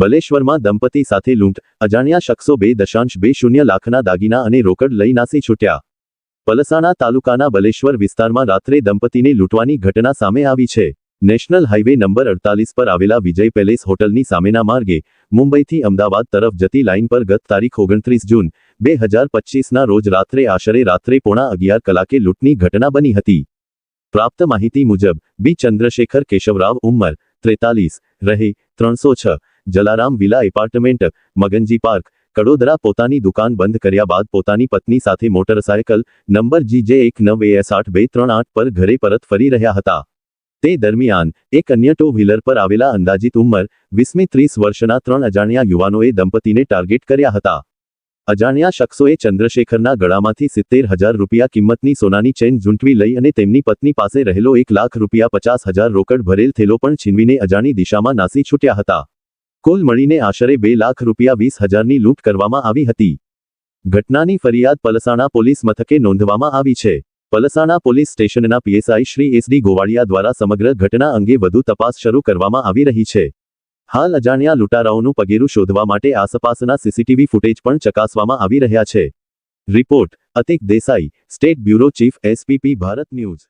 બલેશ્વરમાં દંપતી સાથે લૂંટ, અજાણ્યા શખ્સો બે દશાંશ બે શૂન્ય લાખના દાગીના અને રોકડ લઈ નાસી છૂટ્યા. પલસાણા તાલુકાના બલેશ્વર વિસ્તારમાં રાત્રે દંપતીને લૂંટવાની ઘટના સામે આવી છે. નેશનલ હાઇવે નંબર અડતાલીસ પર આવેલા વિજય પેલેસ હોટલની સામેના માર્ગે, મુંબઈથી અમદાવાદ તરફ જતી લાઇન પર ગત તારીખ ઓગણત્રીસ જૂન, બે હજાર પચીસના રોજ રાત્રે આશરે રાત્રે પોણા અગિયાર કલાકે લૂંટની ઘટના બની હતી. પ્રાપ્ત માહિતી મુજબ, બી. ચંદ્રશેખર કેશવરાવ ઉંમર, ત્રેતાલીસ, રહે, ત્રણસો છ Jalaram villa apartment, Maganji park, Kadodara પોતાની દુકાન બંધ કર્યા બાદ પોતાની પત્ની સાથે મોટરસાયકલ નંબર જીજે એક નવ એસ આઠ બે ત્રણ આઠ પર ઘરે પરત ફરી રહ્યા હતા. તે દરમિયાન, એક અન્ય ટુ વ્હીલર પર આવેલા અંદાજિત ઉંમર વીસમી ત્રીસ વર્ષના ત્રણ અજાણ્યા યુવાનોએ દંપતીને ટાર્ગેટ કર્યા હતા. અજાણ્યા શખ્સોએ ચંદ્રશેખરના ગળામાંથી સિત્તેર હજાર રૂપિયા કિંમતની સોનાની ચેન ઝૂંટવી લઈ અને તેમની પત્ની પાસે રહેલો એક લાખ રૂપિયા પચાસ હજાર રોકડ ભરેલ થેલો પણ છીનવીને અજાણી દિશામાં નાસી છૂટ્યા હતા. કુલ મળીને આશરે બે લાખ રૂપિયા વીસ હજારની લૂંટ કરવામાં આવી હતી. ઘટનાની ફરિયાદ પલસાણા પોલીસ મથકે નોંધવામાં આવી છે. પલસાણા પોલીસ સ્ટેશનના PSI Shri S D Govaliya દ્વારા સમગ્ર ઘટના અંગે વધુ તપાસ શરૂ કરવામાં આવી રહી છે. હાલ અજાણ્યા લૂંટારાઓનું પગેરું શોધવા માટે આસપાસના સીસીટીવી ફૂટેજ પણ ચકાસવામાં આવી રહ્યા છે. Report, Atik Desai, state bureau chief SPP Bharat news.